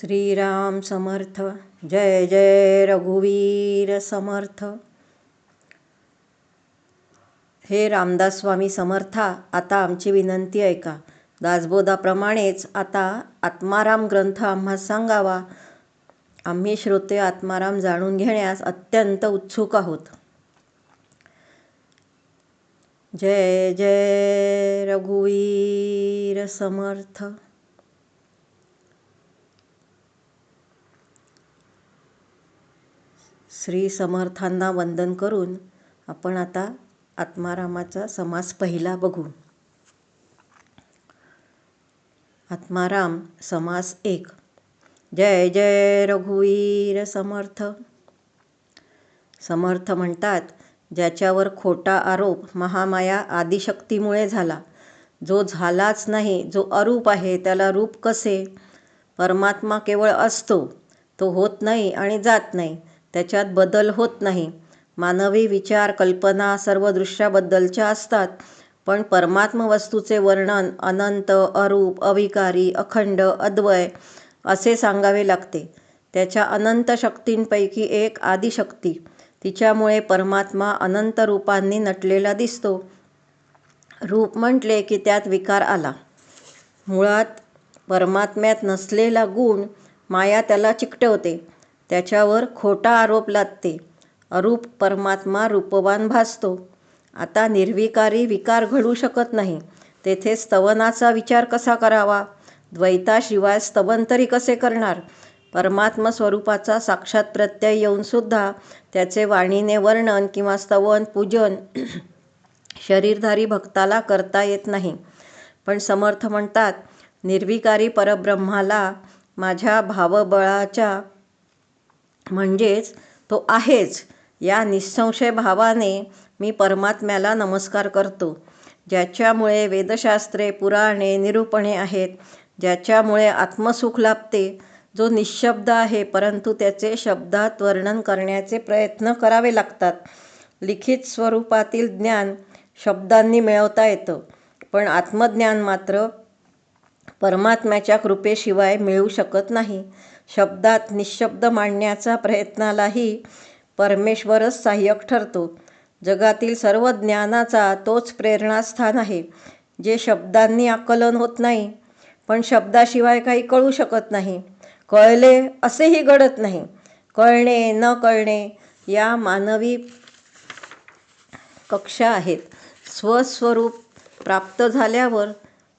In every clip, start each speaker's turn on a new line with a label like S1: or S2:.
S1: श्रीराम समर्थ जय जय रघुवीर समर्थ. हे रामदास स्वामी समर्था आता आमची विनंती ऐका. दासबोधाप्रमाणेच आता आत्माराम ग्रंथ आम्हा सांगावा. आम्ही श्रोते आत्माराम जाणून घेण्यास अत्यंत उत्सुक आहोत. जय जय रघुवीर समर्थ. श्री समर्थांना वंदन करून आपण आता आत्मारामाचा समास पहिला बघू. आत्माराम समास एक. जय जय रघुवीर समर्थ. समर्थ म्हणतात ज्याच्यावर खोटा आरोप महामाया आदिशक्तीमुळे झाला. जो झालाच नाही जो अरूप आहे त्याला रूप कसे? परमात्मा केवळ असतो तो होत नाही आणि जात नाही. त्याच्यात बदल होत नाही. मानवी विचार कल्पना सर्व दृश्याबद्दलच्या असतात पण परमात्म वस्तूचे वर्णन अनंत अरूप अविकारी अखंड अद्वय असे सांगावे लागते. त्याच्या अनंत शक्तींपैकी एक आदिशक्ती तिच्यामुळे परमात्मा अनंत रूपांनी नटलेला दिसतो. रूप म्हटले की त्यात विकार आला. मुळात परमात्म्यात नसलेला गुण माया त्याला चिकटवते. त्याच्यावर खोटा आरोप लादते. अरूप परमात्मा रूपवान भासतो. आता निर्विकारी विकार घडू शकत नाही. तेथे स्तवनाचा विचार कसा करावा? द्वैताशिवाय स्तवन तरी कसे करणार? परमात्म स्वरूपाचा साक्षात प्रत्यय येऊनसुद्धा त्याचे वाणीने वर्णन किंवा स्तवन पूजन शरीरधारी भक्ताला करता येत नाही. पण समर्थ म्हणतात निर्विकारी परब्रह्माला माझ्या भावबळाच्या म्हणजेच तो आहेच. या निःसंशय भावाने मी परमात्म्याला नमस्कार करतो. ज्याच्यामुळे वेदशास्त्रे पुराणे निरूपणे आहेत ज्याच्यामुळे आत्मसुख लाभते जो निशब्द आहे परंतु त्याचे शब्दात वर्णन करण्याचे प्रयत्न करावे लागतात. लिखित स्वरूपातील ज्ञान शब्दांनी मिळवता येतं पण आत्मज्ञान मात्र परमात्म्याच्या कृपेशिवाय मिळू शकत नाही. शब्दात निशब्द मांडण्याचा प्रयत्नालाही परमेश्वरच सहाय्यक ठरतो. जगातील सर्व ज्ञानाचा तोच प्रेरणास्थान आहे जे शब्दांनी आकलन होत नाही पण शब्दाशिवाय काही कळू शकत नाही. कळले असेही घडत नाही. कळणे न कळणे या मानवी कक्षा आहेत. स्वस्वरूप प्राप्त झाल्यावर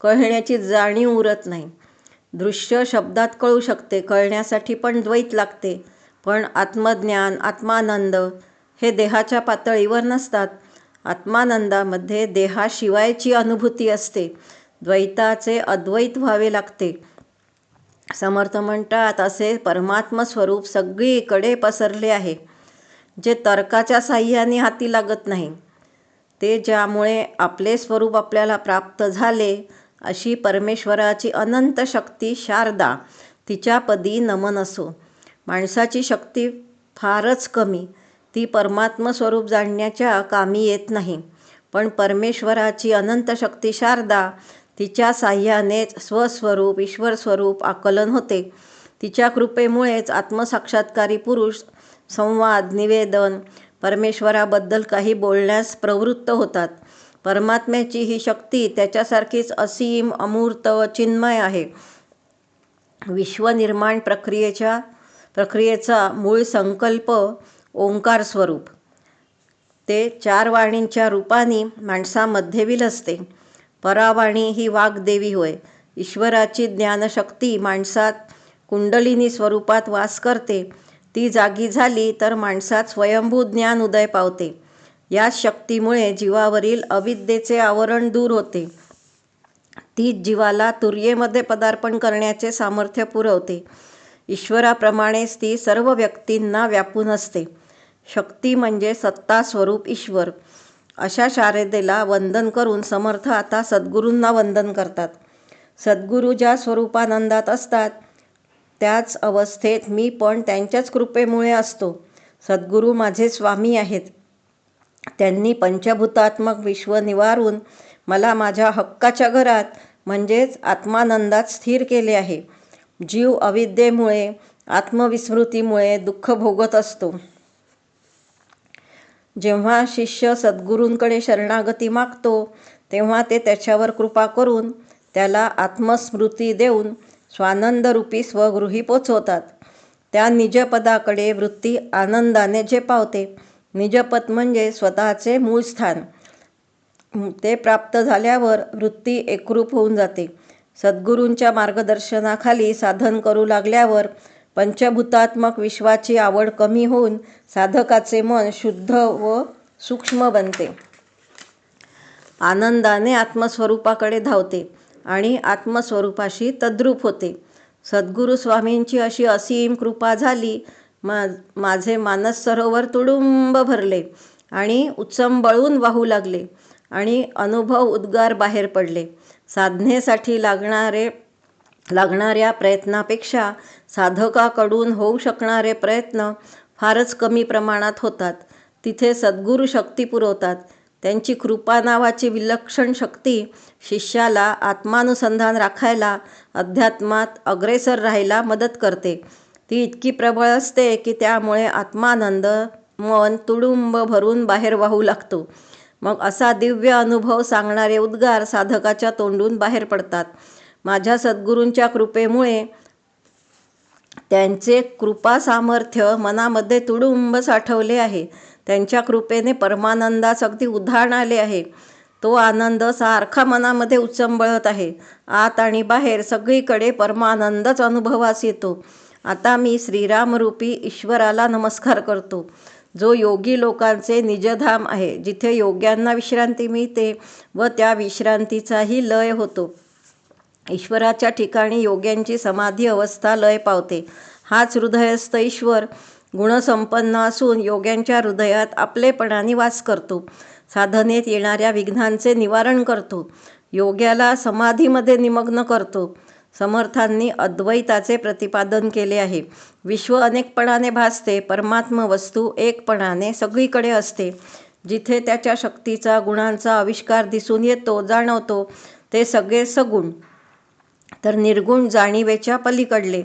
S1: कळण्याची जाणीव उरत नाही. दृश्य शब्दात कळू शकते कळण्यासाठी पण द्वैत लागते. पण आत्मज्ञान आत्मानंद हे देहाच्या पातळीवर नसतात. आत्मानंदामध्ये देहाशिवायची अनुभूती असते. द्वैताचे अद्वैत व्हावे लागते. समर्थ म्हणतात असे परमात्म स्वरूप सगळीकडे पसरले आहे जे तर्काच्या साह्याने हाती लागत नाही. ते ज्यामुळे आपले स्वरूप आपल्याला प्राप्त झाले अशी परमेश्वराची अनंत शक्ती शारदा तिच्यापदी नमन असो माणसाची शक्ती फारच कमी. ती परमात्मस्वरूप जाणण्याच्या कामी येत नाही. पण परमेश्वराची अनंत शक्ती शारदा तिच्या साह्यानेच स्वस्वरूप ईश्वर स्वरूप आकलन होते. तिच्या कृपेमुळेच आत्मसाक्षात्कारी पुरुष संवाद निवेदन परमेश्वराबद्दल काही बोलण्यास प्रवृत्त होतात. परमात्म्याची ही शक्ती त्याच्यासारखीच असीम अमूर्त चिन्मय आहे. विश्वनिर्माण प्रक्रियेच्या प्रक्रियेचा मूळ संकल्प ओंकार स्वरूप. ते चार वाणींच्या रूपाने माणसामध्ये विलसते परावाणी ही वाग्देवी होय. ईश्वराची ज्ञानशक्ती माणसात कुंडलिनी स्वरूपात वास करते. ती जागी झाली तर माणसात स्वयंभू ज्ञान उदय पावते. या शक्तीमुळे जीवावरील अविद्येचे आवरण दूर होते. तीच जीवाला तुर्येमध्ये पदार्पण करण्याचे सामर्थ्य पुरवते. ईश्वराप्रमाणेच ती सर्व व्यक्तींना व्यापून असते. शक्ती म्हणजे सत्ता स्वरूप ईश्वर. अशा शारदेला वंदन करून समर्थ आता सद्गुरूंना वंदन करतात. सद्गुरू ज्या स्वरूपानंदात असतात त्याच अवस्थेत मी पण त्यांच्याच कृपेमुळे असतो. सद्गुरू माझे स्वामी आहेत. त्यांनी पंचभूतात्मक विश्व निवारून मला माझ्या हक्काच्या घरात म्हणजेच आत्मानंदात स्थिर केले आहे. जीव अविद्येमुळे आत्मविस्मृतीमुळे दुःख भोगत असतो. जेव्हा शिष्य सद्गुरूंकडे शरणागती मागतो तेव्हा ते त्याच्यावर कृपा करून त्याला आत्मस्मृती देऊन स्वानंदरूपी स्वगृही पोचवतात. त्या निजपदाकडे वृत्ती आनंदाने झेपावते. निजपत म्हणजे स्वतःचे मूळ स्थान. ते प्राप्त झाल्यावर वृत्ती एकरूप होऊन जाते. सद्गुरूंच्या मार्गदर्शनाखाली साधन करू लागल्यावर पंचभूतात्मक विश्वाची आवड कमी होऊन साधकाचे मन शुद्ध व सूक्ष्म बनते. आनंदाने आत्मस्वरूपाकडे धावते आणि आत्मस्वरूपाशी तद्रूप होते. सद्गुरू स्वामींची अशी असीम कृपा झाली मा माझे मानस सरोवर तुडुंब भरले आणि उचंबळून वाहू लागले आणि अनुभव उद्गार बाहेर पडले. साधनेसाठी लागणारे लागणाऱ्या प्रयत्नापेक्षा साधकाकडून होऊ शकणारे प्रयत्न फारच कमी प्रमाणात होतात. तिथे सद्गुरू शक्ती पुरवतात. त्यांची कृपा नावाची विलक्षण शक्ती शिष्याला आत्मानुसंधान राखायला अध्यात्मात अग्रेसर राहायला मदत करते. ती इतकी प्रबळ असते की त्यामुळे आत्मानंद मन तुडुंब भरून बाहेर वाहू लागतो. मग असा दिव्य अनुभव सांगणारे उद्गार साधकाच्या तोंडून बाहेर पडतात. माझ्या सद्गुरूंच्या कृपेमुळे त्यांचे कृपा सामर्थ्य मनामध्ये तुडुंब साठवले आहे. त्यांच्या कृपेने परमानंदास अगदी उधाण आले आहे. तो आनंद सारखा मनामध्ये उचंबळत आहे. आत आणि बाहेर सगळीकडे परमानंदच अनुभवास येतो. आता मी श्रीरामरूपी ईश्वराला नमस्कार करतो. जो योगी लोकांचे निजधाम आहे जिथे योग्यांना विश्रांती मिळते व त्या विश्रांतीचाही लय होतो. ईश्वराच्या ठिकाणी योग्यांची समाधी अवस्था लय पावते. हाच हृदयस्थ ईश्वर गुणसंपन्न असून योग्यांच्या हृदयात आपलेपणाने वास करतो. साधनेत येणाऱ्या विघ्नांचे निवारण करतो. योग्याला समाधीमध्ये निमग्न करतो. समर्थांनी अद्वैताचे प्रतिपादन केले आहे. विश्व अनेकपणाने भासते परमात्म वस्तू एकपणाने सगळीकडे असते. जिथे त्याच्या शक्तीचा गुणांचा आविष्कार दिसून येतो जाणवतो ते सगळे सगुण. तर निर्गुण जाणीवेच्या पलीकडले.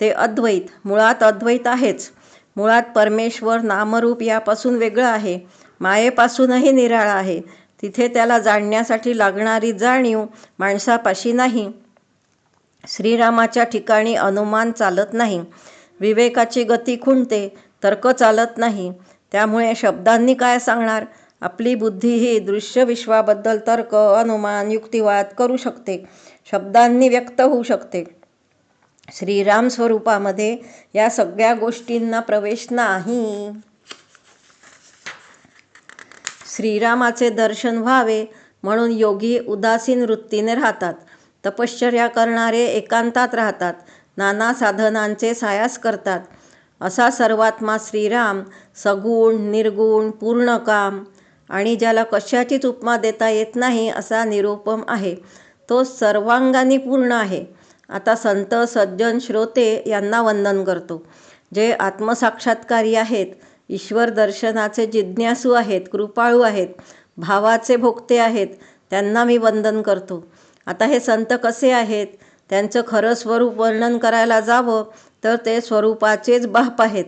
S1: ते अद्वैत मुळात अद्वैत आहेच. मुळात परमेश्वर नामरूप यापासून वेगळं आहे. मायेपासूनही निराळा आहे. तिथे त्याला जाणण्यासाठी लागणारी जाणीव माणसापाशी नाही. श्रीरामाच्या ठिकाणी अनुमान चालत नाही. विवेकाची गती खुंटते तर्क चालत नाही. त्यामुळे शब्दांनी काय सांगणार? आपली बुद्धी ही दृश्य विश्वाबद्दल तर्क अनुमान युक्तिवाद करू शकते. शब्दांनी व्यक्त होऊ शकते. श्रीराम स्वरूपामध्ये या सगळ्या गोष्टींना प्रवेश नाही. श्रीरामाचे दर्शन व्हावे म्हणून योगी उदासीन वृत्तीने राहतात. तपश्चर्या करणारे एकांतात राहतात. नाना साधनांचे सायास करतात. असा सर्वात्मा श्रीराम सगुण निर्गुण पूर्ण काम. आणि ज्याला कशाचीच उपमा देता येत नाही असा निरुपम आहे. तो सर्वांगाने पूर्ण आहे. आता संत सज्जन श्रोते यांना वंदन करतो. जे आत्मसाक्षात्कारी आहेत ईश्वर दर्शनाचे जिज्ञासू आहेत कृपाळू आहेत भावाचे भोगते आहेत त्यांना मी वंदन करतो. आता हे संत कसे आहेत? त्यांचं खरं स्वरूप वर्णन करायला जावं तर ते स्वरूपाचेच बाप आहेत.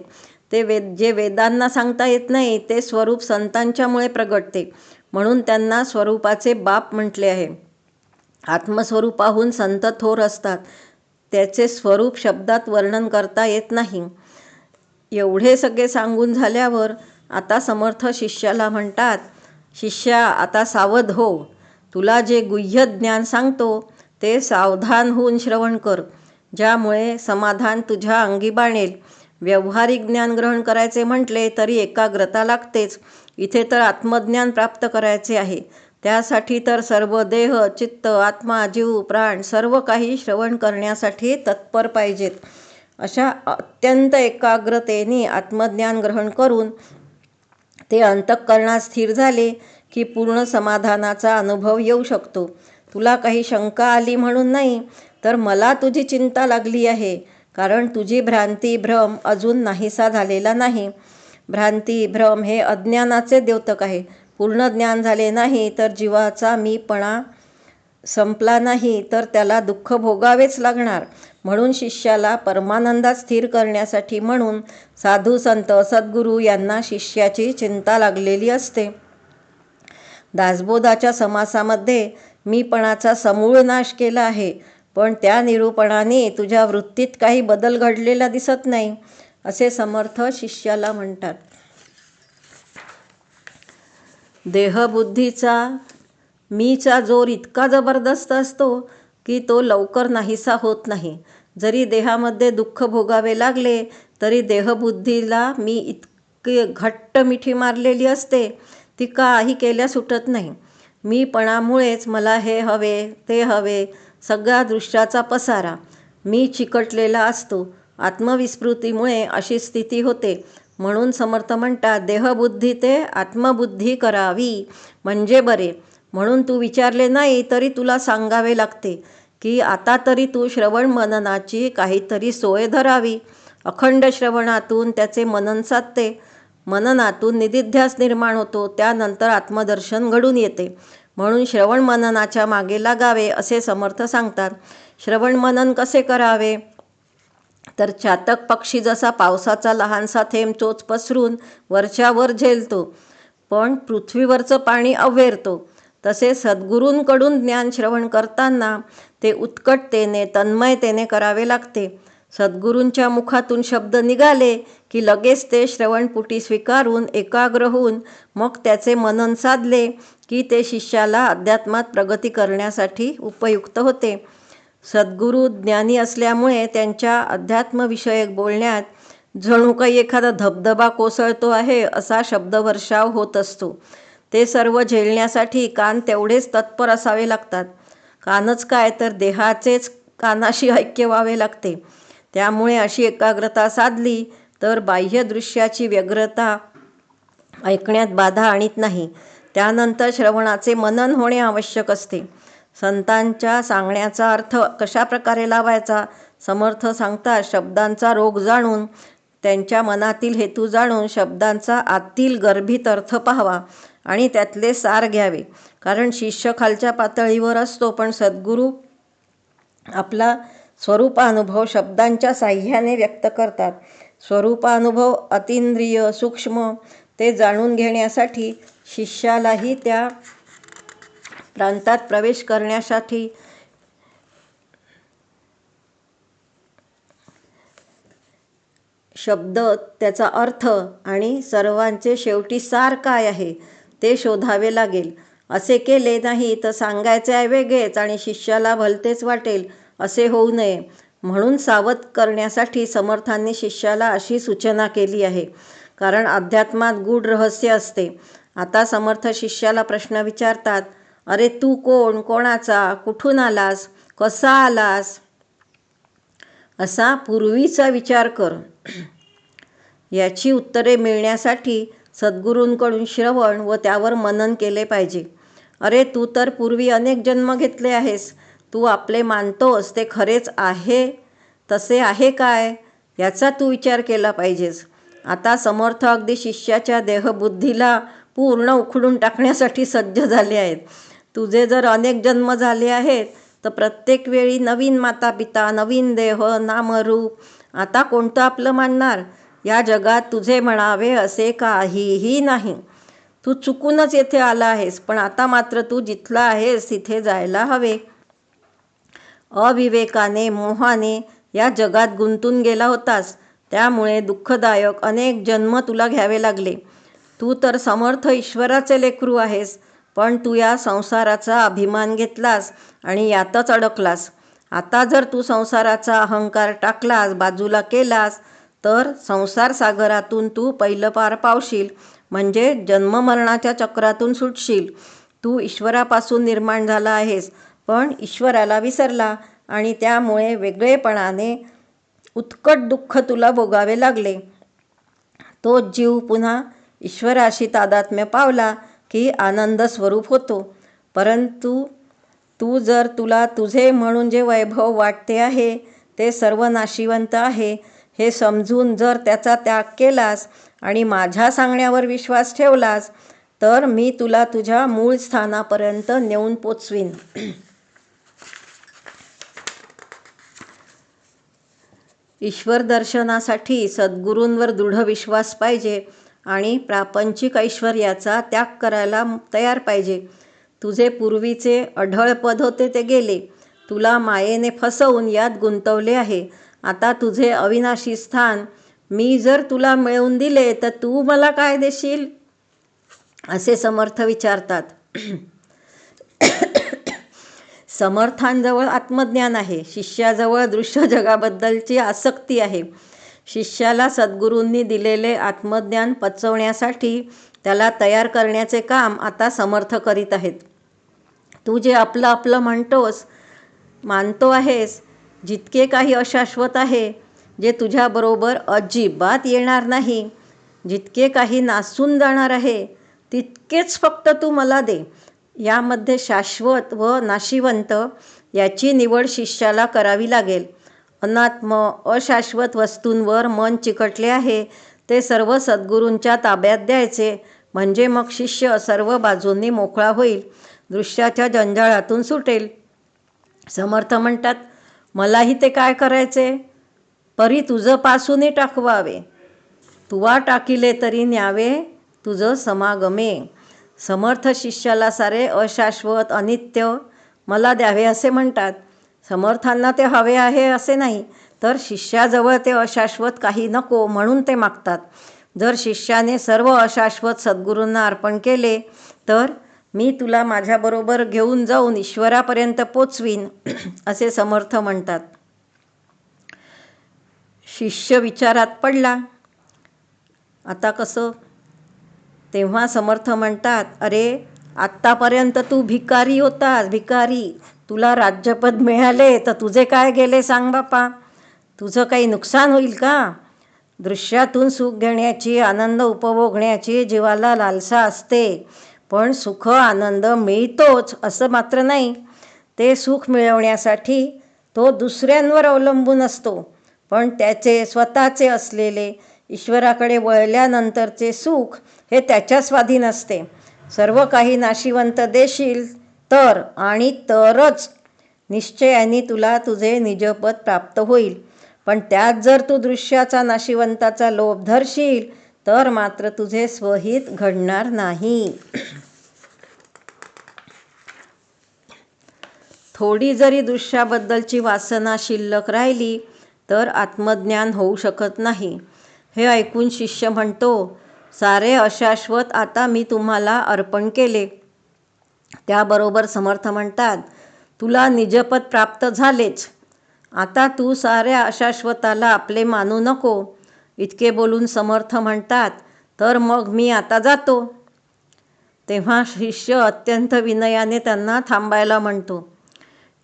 S1: ते वेद जे वेदांना सांगता येत नाही ते स्वरूप संतांच्यामुळे प्रगटते. म्हणून त्यांना स्वरूपाचे बाप म्हटले आहे. आत्मस्वरूपाहून संत थोर असतात. त्याचे स्वरूप शब्दात वर्णन करता येत नाही. एवढे सगळे सांगून झाल्यावर आता समर्थ शिष्याला म्हणतात शिष्या आता सावध हो. तुला जे गुह्य ज्ञान सांगतो ते सावधान होऊन श्रवण कर ज्यामुळे समाधान तुझ्या अंगी बाणेल व्यावहारिक ज्ञान ग्रहण करायचे म्हटले तरी एकाग्रता लागतेच. इथे तर आत्मज्ञान प्राप्त करायचे आहे. त्यासाठी तर सर्व देह चित्त आत्मा जीव प्राण सर्व काही श्रवण करण्यासाठी तत्पर पाहिजेत. अशा अत्यंत एकाग्रतेने आत्मज्ञान ग्रहण करून ते अंतःकरणात स्थिर झाले. की पूर्ण समाधानाचा अनुभव येऊ शकतो. तुला काही शंका आली म्हणून नाही तर मला तुझी चिंता लागली आहे कारण तुझी भ्रांती भ्रम अजून नाहीसा झालेला नाही. भ्रांती भ्रम हे अज्ञानाचे द्योतक आहे. पूर्ण ज्ञान झाले नाही तर जीवाचा मीपणा संपला नाही तर त्याला दुःख भोगावेच लागणार. म्हणून शिष्याला परमानंदात स्थिर करण्यासाठी म्हणून साधू संत सद्गुरू यांना शिष्याची चिंता लागलेली असते. दासबोधाच्या समासामध्ये मीपणाचा समूळ नाश केला आहे. पण त्या निरूपणाने तुझ्या वृत्तीत काही बदल घडलेला दिसत नाही असे समर्थ शिष्याला म्हणतात. देहबुद्धीचा मीचा जोर इतका जबरदस्त असतो की तो लवकर नाहीसा होत नाही. जरी देहामध्ये दुःख भोगावे लागले तरी देहबुद्धीला मी इतकी घट्ट मिठी मारलेली असते. ती काही केल्या सुटत नाही. मीपणामुळेच मला हे हवे ते हवे सगळ्या दृश्याचा पसारा. मी चिकटलेला असतो. आत्मविस्मृतीमुळे अशी स्थिती होते. म्हणून समर्थ म्हणतात देहबुद्धी ते आत्मबुद्धी करावी. म्हणजे बरे. म्हणून तू विचारले नाही तरी तुला सांगावे लागते की आता तरी तू श्रवण मननाची काहीतरी सोय धरावी. अखंड श्रवणातून त्याचे मनन साधते. मननातून निदिध्यास निर्माण होतो त्यानंतर आत्मदर्शन घडून येते. म्हणून श्रवण मननाच्या मागे लागावे असे समर्थ सांगतात. श्रवण मनन कसे करावे? तर चातक पक्षी जसा पावसाचा लहानसा थेंब चोच पसरून वरच्यावर झेलतो पण पृथ्वीवरचं पाणी अव्हेरतो. तसे सद्गुरूंकडून ज्ञान श्रवण करताना ते उत्कटतेने तन्मयतेने करावे लागते. सद्गुरूंच्या मुखातून शब्द निघाले की लगेच ते श्रवणपुटी स्वीकारून एकाग्र होऊन मग त्याचे मनन साधले की ते शिष्याला अध्यात्मात प्रगती करण्यासाठी उपयुक्त होते. सद्गुरू ज्ञानी असल्यामुळे त्यांच्या अध्यात्मविषयक बोलण्यात जणू काही एखादा धबधबा कोसळतो आहे असा शब्दवर्षाव होत असतो. ते सर्व झेलण्यासाठी कान तेवढेच तत्पर असावे लागतात. कानच काय तर देहाचेच कानाशी ऐक्य व्हावे लागते. त्यामुळे अशी एकाग्रता साधली तर बाह्य दृश्याची व्यग्रता ऐकण्यात बाधा आणीत नाही. त्यानंतर श्रवणाचे मनन होणे आवश्यक असते. संतांच्या सांगण्याचा अर्थ कशा प्रकारे लावायचा? समर्थ सांगतात शब्दांचा रोग जाणून त्यांच्या मनातील हेतू जाणून शब्दांचा आतील गर्भित अर्थ पाहावा आणि त्यातले सार घ्यावे. कारण शिष्य खालच्या पातळीवर असतो पण सद्गुरू आपला स्वरूपानुभव शब्दांच्या साह्याने व्यक्त करतात. स्वरूपानुभव अतिंद्रिय सूक्ष्म ते जाणून घेण्यासाठी शिष्यालाही त्या प्रांतात प्रवेश करण्यासाठी शब्द त्याचा अर्थ आणि सर्वांचे शेवटी सार काय आहे ते शोधावे लागेल. असे केले नाही तर सांगायचे आहे वेगळेच आणि शिष्याला भलतेच वाटेल. असे होऊ नये. म्हणून सावध करण्यासाठी समर्थांनी शिष्याला अशी सूचना केली आहे. कारण अध्यात्मात गूढ रहस्य असते. आता समर्थ शिष्याला प्रश्न विचारतात अरे तू कोण? कोणाचा? कुठून आलास? कसा आलास? असा पूर्वीचा विचार कर. याची उत्तरे मिळण्यासाठी सद्गुरूंकडून श्रवण व त्यावर मनन केले पाहिजे. अरे तू तर पूर्वी अनेक जन्म घेतले आहेस. तू आपले मानतोस ते खरेच आहे तसे आहे काय? याचा तू विचार केला पाहिजेस. आता समर्थ अगदी शिष्याच्या देहबुद्धीला पूर्ण उखडून टाकण्यासाठी सज्ज झाले आहेत. तुझे जर अनेक जन्म झाले आहेत तर प्रत्येक वेळी नवीन माता पिता नवीन देह नामरूप आता कोणतं आपलं मानणार? या जगात तुझे म्हणावे असे काहीही नाही. तू चुकूनच येथे आला आहेस पण आता मात्र तू जिथला आहेस तिथे जायला हवे. अविवेकाने मोहाने या जगात गुंतून गेला होतास. त्यामुळे दुःखदायक अनेक जन्म तुला घ्यावे लागले. तू तर समर्थ ईश्वराचे लेकरू आहेस पण तू या संसाराचा अभिमान घेतलास आणि यातच अडकलास. आता जर तू संसाराचा अहंकार टाकलास बाजूला केलास तर संसार सागरातून तू पहिलं पार पावशील म्हणजे जन्ममरणाच्या चक्रातून सुटशील. तू ईश्वरापासून निर्माण झाला आहेस पण ईश्वराला विसरला आणि त्यामुळे वेगळेपणाने उत्कट दुःख तुला भोगावे लागले. तो जीव पुन्हा ईश्वराशी तादात्म्य पावला की आनंद स्वरूप होतो. परंतु तू जर तुला तुझे म्हणून जे वैभव वाटते आहे ते सर्व नाशिवंत आहे. हे समजून जर त्याचा त्याग केलास आणि माझ्या सांगण्यावर विश्वास ठेवलास तर मी तुला तुझ्या मूळ स्थानापर्यंत नेऊन पोचवीन. ईश्वर दर्शनासाठी सद्गुरूंवर दृढ विश्वास पाहिजे आणि प्रापंचिक ऐश्वर्याचा त्याग करायला तयार पाहिजे. तुझे पूर्वीचे अढळ पद होते ते गेले. तुला मायेने फसवून यात गुंतवले आहे. आता तुझे अविनाशी स्थान मी जर तुला मिळवून दिले तर तू मला काय देशील? असे समर्थ विचारतात. समर्थांजवळ आत्मज्ञान आहे. शिष्याजवळ दृश्य जगाबद्दलची आसक्ती आहे. शिष्याला सद्गुरूंनी दिलेले आत्मज्ञान पचवण्यासाठी त्याला तयार करण्याचे काम आता समर्थ करीत आहेत. तू जे आपलं आपलं म्हणतोस मानतो आहेस जितके काही अशाश्वत आहे जे तुझ्याबरोबर अजिबात येणार नाही जितके काही नासून जाणार आहे तितकेच फक्त तू मला दे. यामध्ये शाश्वत व नाशिवंत याची निवड शिष्याला करावी लागेल. अनात्म अशाश्वत वस्तूंवर मन चिकटले आहे. ते सर्व सद्गुरूंच्या ताब्यात द्यायचे. म्हणजे मग शिष्य सर्व बाजूंनी मोकळा होईल. दृश्याच्या जंजाळातून सुटेल. समर्थ म्हणतात मलाही ते काय करायचे? परी तुझं पासूनही टाकवावे. तुवा टाकिले तरी न्यावे तुझं समागमे. समर्थ शिष्याला सारे अशाश्वत अनित्य मला द्यावे असे म्हणतात. समर्थांना ते हवे आहे असे नाही तर शिष्याजवळ ते अशाश्वत काही नको म्हणून ते मागतात. जर शिष्याने सर्व अशाश्वत सद्गुरूंना अर्पण केले तर मी तुला माझ्याबरोबर घेऊन जाऊन ईश्वरापर्यंत पोचवीन असे समर्थ म्हणतात. शिष्य विचारात पडला. आता कसं? तेव्हा समर्थ म्हणतात अरे आत्तापर्यंत तू भिकारी होतास भिकारी. तुला राज्यपद मिळाले तर तुझे काय गेले सांग बापा. तुझं काही नुकसान होईल का? दृश्यातून सुख घेण्याची आनंद उपभोगण्याची जीवाला लालसा असते. पण सुख आनंद मिळतोच असं मात्र नाही. ते सुख मिळवण्यासाठी तो दुसऱ्यांवर अवलंबून असतो. पण त्याचे स्वतःचे असलेले ईश्वराकडे वळल्यानंतरचे सुख हे त्याच्या स्वाधीन असते. सर्व काही नाशिवंत देशील तर आणि तरच निश्चयाने तुला तुझे निजपद प्राप्त होईल. पण त्यात जर तू दृश्याचा नाशिवंताचा लोभ धरशील तर मात्र तुझे स्वहित घडणार नाही. थोडी जरी दृश्याबद्दलची वासना शिल्लक राहिली तर आत्मज्ञान होऊ शकत नाही. हे ऐकून शिष्य म्हणतो सारे अशाश्वत आता मी तुम्हाला अर्पण केले. त्याबरोबर समर्थ म्हणतात तुला निजपद प्राप्त झालेच. आता तू साऱ्या अशाश्वताला आपले मानू नको. इतके बोलून समर्थ म्हणतात तर मग मी आता जातो. तेव्हा शिष्य अत्यंत विनयाने त्यांना थांबायला म्हणतो.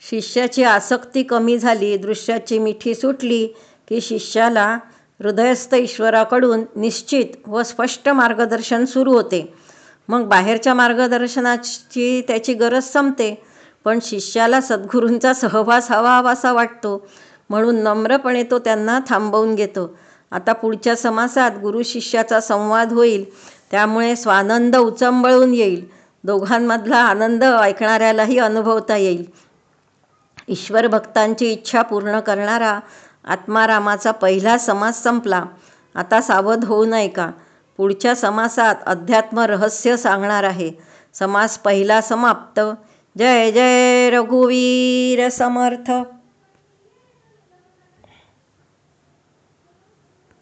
S1: शिष्याची आसक्ती कमी झाली दृश्याची मिठी सुटली की शिष्याला हृदयस्थ ईश्वराकडून निश्चित व स्पष्ट मार्गदर्शन सुरू होते. मग बाहेरच्या मार्गदर्शनाची त्याची गरज संपते पण शिष्याला सद्गुरूंचा सहवास हवा हवासा वाटतो म्हणून नम्रपणे तो त्यांना थांबवून घेतो. आता पुढच्या समासात गुरु शिष्याचा संवाद होईल त्यामुळे स्वानंद उचंबळून येईल. दोघांमधला आनंद ऐकणाऱ्यालाही अनुभवता येईल. ईश्वर भक्तांची इच्छा पूर्ण करणारा आत्मारामाचा पहिला समास संपला. आता सावध होऊ नये का? पुढच्या समासात अध्यात्म रहस्य सांगणार आहे. समास पहिला समाप्त. जय जय रघुवीर समर्थ.